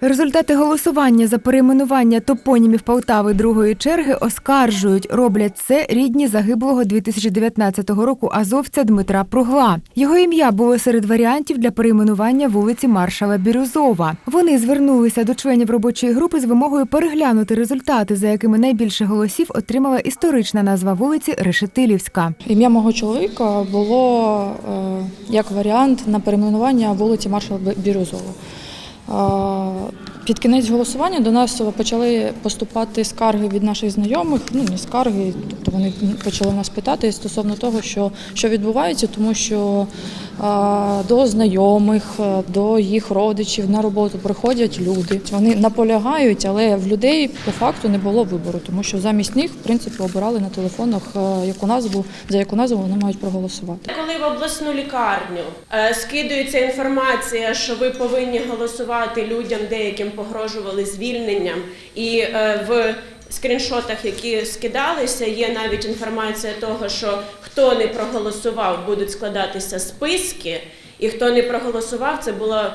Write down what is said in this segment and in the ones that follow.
Результати голосування за перейменування топонімів Полтави другої черги оскаржують. Роблять це рідні загиблого 2019 року азовця Дмитра Пругла. Його ім'я було серед варіантів для перейменування вулиці маршала Бірюзова. Вони звернулися до членів робочої групи з вимогою переглянути результати, за якими найбільше голосів отримала історична назва вулиці Решетилівська. Ім'я мого чоловіка було е, як варіант на перейменування вулиці Маршала Бі- Бірюзова. 어, Під кінець голосування до нас почали поступати скарги від наших знайомих, ну не скарги, тобто вони почали нас питати стосовно того, що, що відбувається, тому що е, до знайомих, е, до їх родичів на роботу приходять люди. Вони наполягають, але в людей по факту не було вибору, тому що замість них, в принципі, обирали на телефонах, е, яку назву, за яку назву вони мають проголосувати. Коли в обласну лікарню е, скидується інформація, що ви повинні голосувати людям, деяким погрожували звільненням, і е, в скріншотах, які скидалися, є навіть інформація того, що хто не проголосував, будуть складатися списки, і хто не проголосував, це було.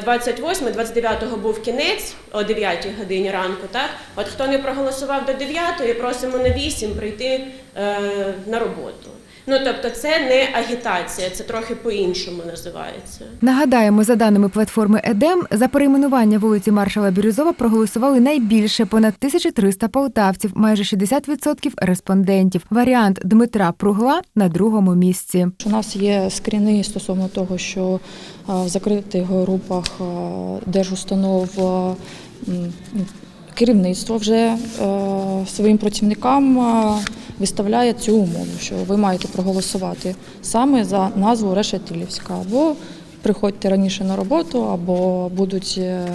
28, 29 був кінець о 9 годині ранку. Так, от хто не проголосував до 9, просимо на 8 прийти е, на роботу. Ну тобто, це не агітація, це трохи по-іншому називається. Нагадаємо, за даними платформи Едем, за перейменування вулиці Маршала Бірюзова проголосували найбільше понад 1300 полтавців, майже 60% респондентів. Варіант Дмитра Пругла на другому місці. У нас є скріни стосовно того, що е, в закритих групах е, держустанов е, керівництво вже своїм працівникам виставляє цю умову, що ви маєте проголосувати саме за назву Решетилівська. Або приходьте раніше на роботу, або будуть е,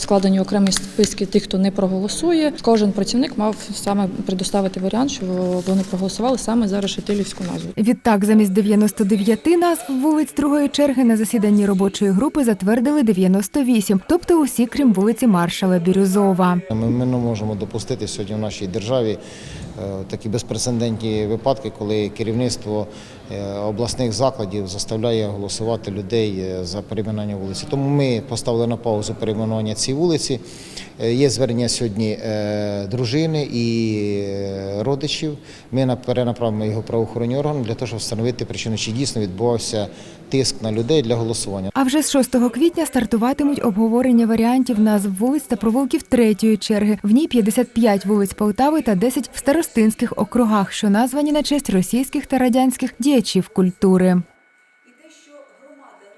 складені окремі списки тих, хто не проголосує. Кожен працівник мав саме предоставити варіант, що вони проголосували саме за Решетилівську назву. Відтак, замість 99 назв вулиць другої черги на засіданні робочої групи затвердили 98, тобто усі, крім вулиці Маршала Бірюзова. Ми, ми не можемо допустити сьогодні в нашій державі е, такі безпрецедентні випадки, коли керівництво е, обласних закладів заставляє голосувати людей е, за перейменування вулиці. Тому ми поставили на паузу перейменування цієї вулиці. Е, Є звернення сьогодні е, дружини і е, родичів. Ми на- перенаправимо його правоохоронні органи для того, щоб встановити причину, чи дійсно відбувався тиск на людей для голосування. А вже з 6 квітня стартуватимуть обговорення варіантів назв вулиць та провулків третьої черги. В ній 55 вулиць Полтави та 10 в старостинських округах, що названі на честь російських та радянських діячів культури.